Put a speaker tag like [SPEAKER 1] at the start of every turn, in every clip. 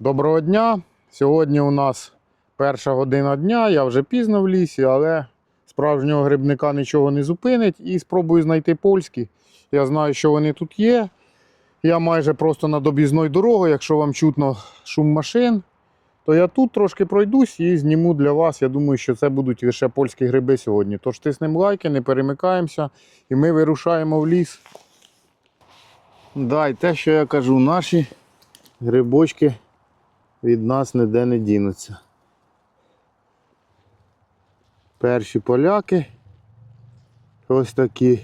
[SPEAKER 1] Доброго дня! Сьогодні у нас перша година дня, я вже пізно в лісі, але справжнього грибника нічого не зупинить і спробую знайти польські. Я знаю, що вони тут є. Я майже просто над об'їзною дорогою, якщо вам чутно шум машин, то я тут трошки пройдусь і зніму для вас. Я думаю, що це будуть лише польські гриби сьогодні. Тож тиснемо лайки, не перемикаємося і ми вирушаємо в ліс. Да, і те, що я кажу, наші грибочки від нас ніде не дінуться. Перші поляки. Ось такі.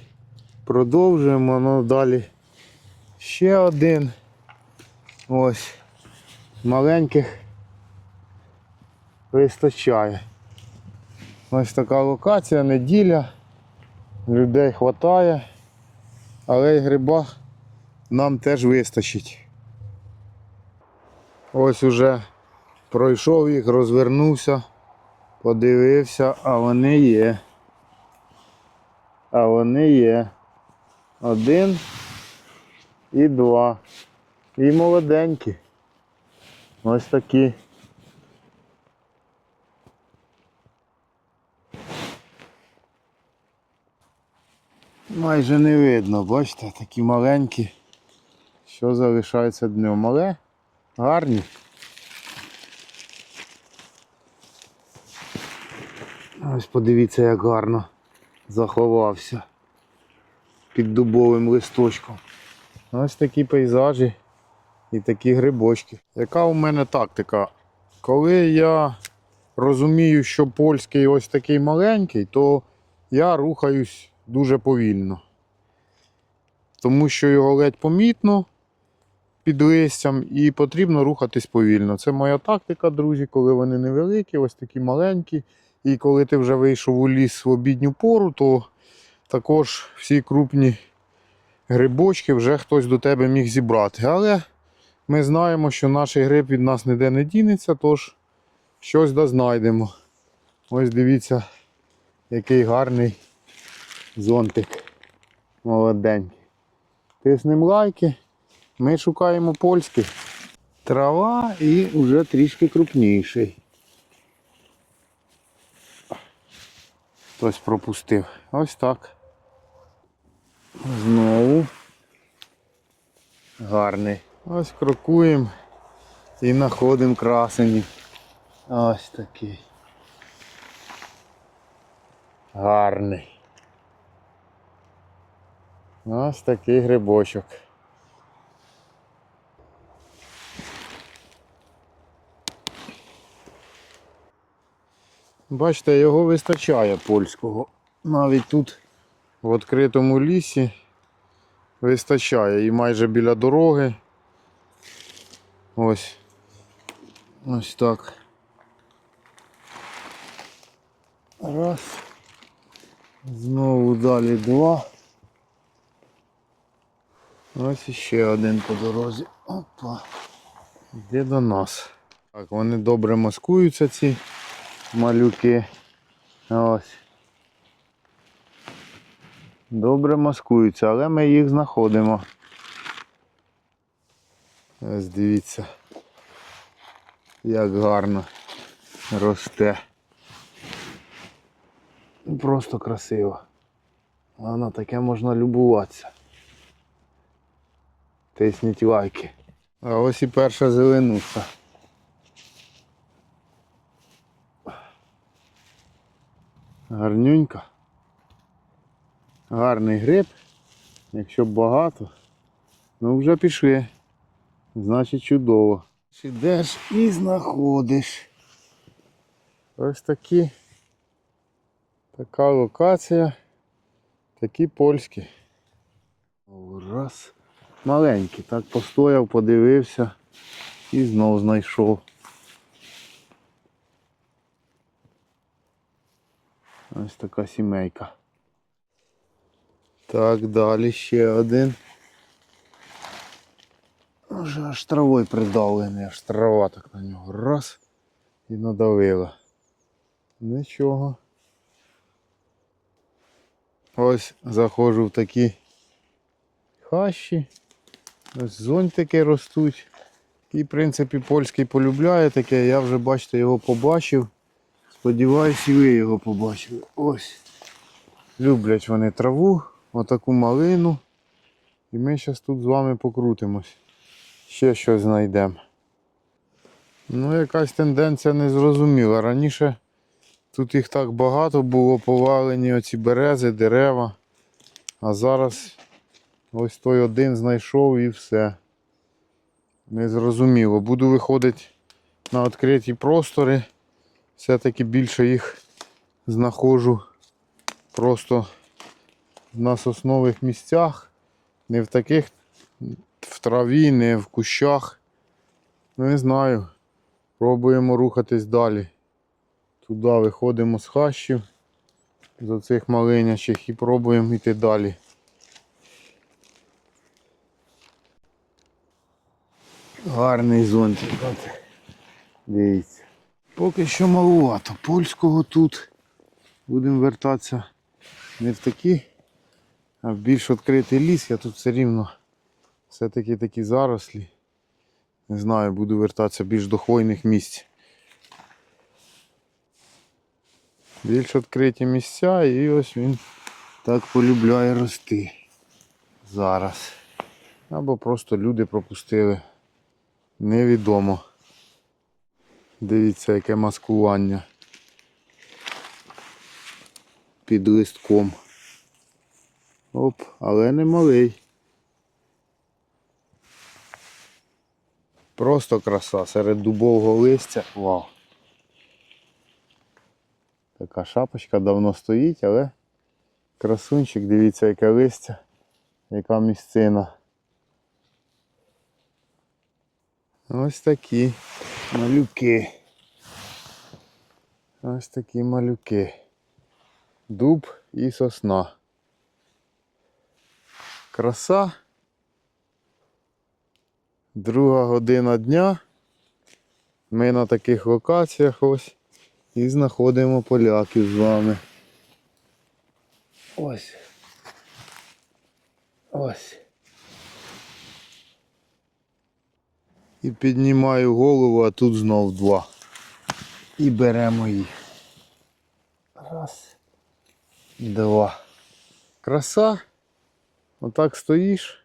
[SPEAKER 1] Продовжуємо, ну далі ще один. Ось. Маленьких вистачає. Ось така локація, неділя. Людей вистачає, але й гриба нам теж вистачить. Ось уже пройшов їх, розвернувся, подивився, а вони є. А вони є. Один і два. І молоденькі. Ось такі. Майже не видно, бачите, такі маленькі. Що залишається днем. Але гарні. Ось подивіться, як гарно заховався під дубовим листочком. Ось такі пейзажі і такі грибочки. Яка у мене тактика? Коли я розумію, що польський ось такий маленький, то я рухаюсь дуже повільно. Тому що його ледь помітно під листям і потрібно рухатись повільно. Це моя тактика, друзі, коли вони невеликі, ось такі маленькі. І коли ти вже вийшов у ліс в обідню пору, то також всі крупні грибочки вже хтось до тебе міг зібрати. Але ми знаємо, що наш гриб від нас ніде не дінеться, тож щось да знайдемо. Ось дивіться, який гарний зонтик. Молоденький. Тиснемо лайки. Ми шукаємо польський. Трава і вже трішки крупніший. Хтось пропустив. Ось так. Знову. Гарний. Ось крокуємо і знаходимо красені. Ось такий. Гарний. Ось такий грибочок. Бачите, його вистачає польського. Навіть тут в відкритому лісі вистачає і майже біля дороги. Ось. Ось так. Раз. Знову далі два. Ось іще один по дорозі. Опа. Йде до нас. Так, вони добре маскуються ці малюки. Ось. Добре маскуються, але ми їх знаходимо. Ось дивіться, як гарно росте. Просто красиво. А на таке можна любуватися. Тисніть лайки. А ось і перша зеленуха. Гарнюнька. Гарний гриб. Якщо багато, ну вже пішли. Значить чудово. Ідеш і знаходиш. Ось такі. Така локація. Такі польські. Раз. Маленький. Так постояв, подивився і знов знайшов. Ось така сімейка. Так, далі ще один. Вже аж травою придавлений, аж трава так на нього. Раз і надавила. Нічого. Ось заходжу в такі хащі. Ось зонтики ростуть. І, в принципі, польський полюбляє таке. Я вже, бачите, його побачив. Сподіваюсь, і ви його побачили. Ось. Люблять вони траву, отаку малину. І ми зараз тут з вами покрутимось. Ще щось знайдемо. Ну, якась тенденція незрозуміла. Раніше тут їх так багато було, повалені оці берези, дерева. А зараз ось той один знайшов і все. Незрозуміло. Буду виходити на відкриті простори. Все-таки більше їх знаходжу просто на соснових місцях. Не в таких в траві, не в кущах. Ну, не знаю. Пробуємо рухатись далі. Туди виходимо з хащів з оцих малинячих і пробуємо йти далі. Гарний зонтик. Дивіться. Поки що малувато. Польського тут. Будемо вертатися не в такі, а в більш відкритий ліс. Я тут все рівно все-таки такі зарослі. Не знаю, буду вертатися більш до хвойних місць. Більш відкриті місця і ось він так полюбляє рости зараз. Або просто люди пропустили. Невідомо. Дивіться, яке маскування під листком. Оп, але не малий. Просто краса серед дубового листя. Вау. Така шапочка давно стоїть, але красунчик, дивіться, яке листя, яка місцина. Ось такі малюки. Ось такі малюки. Дуб і сосна. Краса. Друга година дня. Ми на таких локаціях ось і знаходимо поляків з вами. Ось. Ось. І піднімаю голову, а тут знов два. І беремо їх. Раз. Два. Краса. Отак стоїш,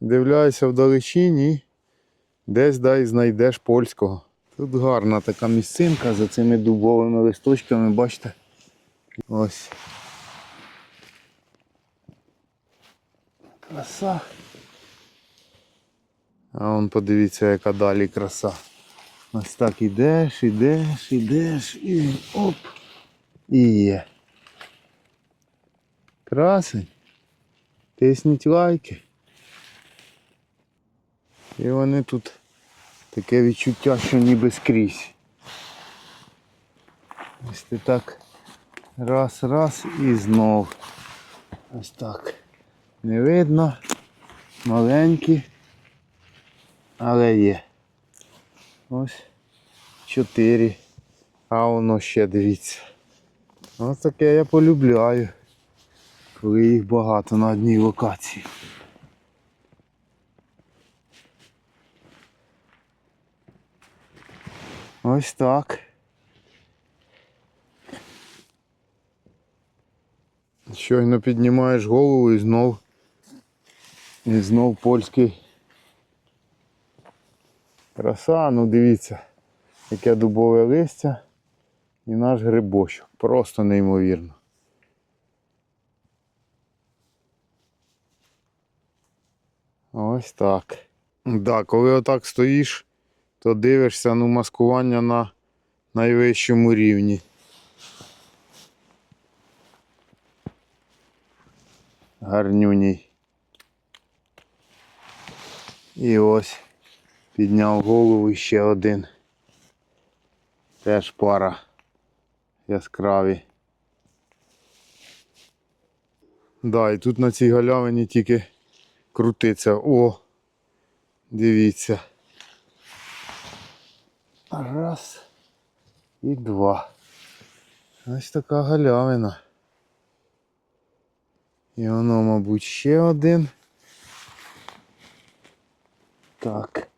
[SPEAKER 1] дивляєшся вдалечінь і десь дай знайдеш польського. Тут гарна така місцинка за цими дубовими листочками, бачите. Ось. Краса. А вон подивіться, яка далі краса. Ось так ідеш, ідеш, ідеш і оп. І є. Красень. Тисніть лайки. І вони тут таке відчуття, що ніби скрізь. Ось ти так раз, раз і знов. Ось так. Не видно. Маленькі. Але є. Ось чотири. А воно ще дивіться. Ось таке я полюбляю. Коли їх багато на одній локації. Ось так. Щойно піднімаєш голову і знов і знов польський краса, ну дивіться, яке дубове листя і наш грибочок. Просто неймовірно. Ось так. Да, коли отак стоїш, то дивишся ну, маскування на найвищому рівні. Гарнюній. І ось підняв голову ще один. Теж пара яскраві. Да, і тут на цій галявині тільки крутиться. О! Дивіться. Раз і два. Ось така галявина. І воно, мабуть, ще один. Так.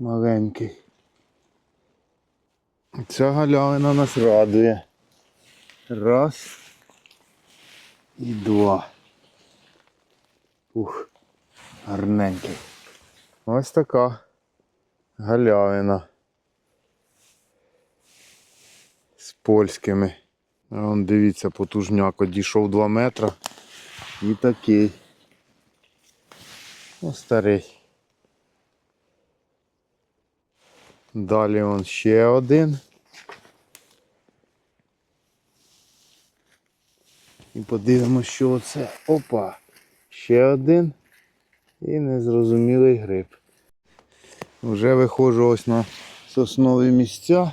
[SPEAKER 1] Маленький. Ця галявина нас радує. Раз. І два. Ух, гарненький. Ось така галявина. З польськими. Вон дивіться, потужняк одійшов 2 метри. І такий. Ну, старий. Далі он ще один. І подивимося, що це. Опа! Ще один. І незрозумілий гриб. Вже виходжу ось на соснові місця.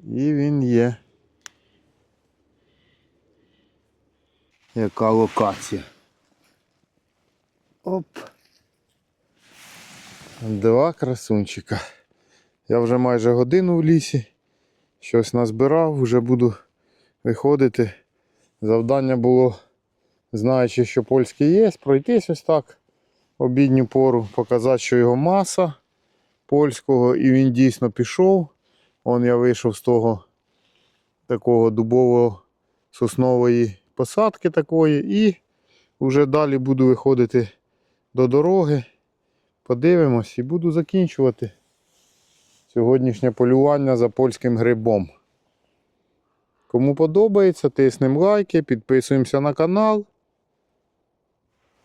[SPEAKER 1] І він є. Яка локація? Оп. Два красунчика. Я вже майже годину в лісі. Щось назбирав, вже буду виходити. Завдання було, знаючи, що польський є, пройтись ось так обідню пору, показати, що його маса польського, і він дійсно пішов. Он я вийшов з того такого дубового соснової посадки такої, і вже далі буду виходити до дороги. Подивимось і буду закінчувати сьогоднішнє полювання за польським грибом. Кому подобається, тиснемо лайки, підписуємося на канал.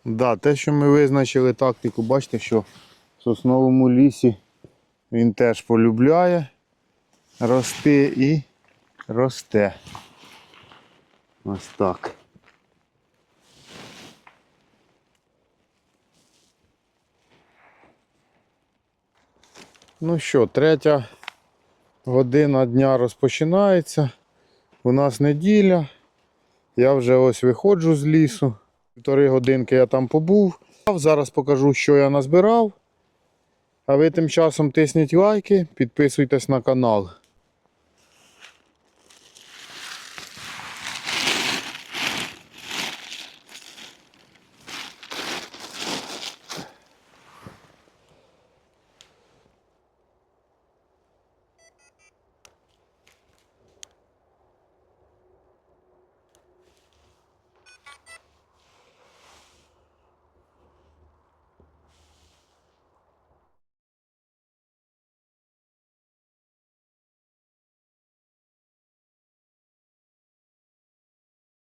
[SPEAKER 1] Да, те, що ми визначили тактику, бачите, що в сосновому лісі він теж полюбляє рости і росте. Ось так. Ну що, третя година дня розпочинається. У нас неділя. Я вже ось виходжу з лісу. Півтори годинки я там побув. Зараз покажу, що я назбирав. А ви тим часом тисніть лайки, підписуйтесь на канал.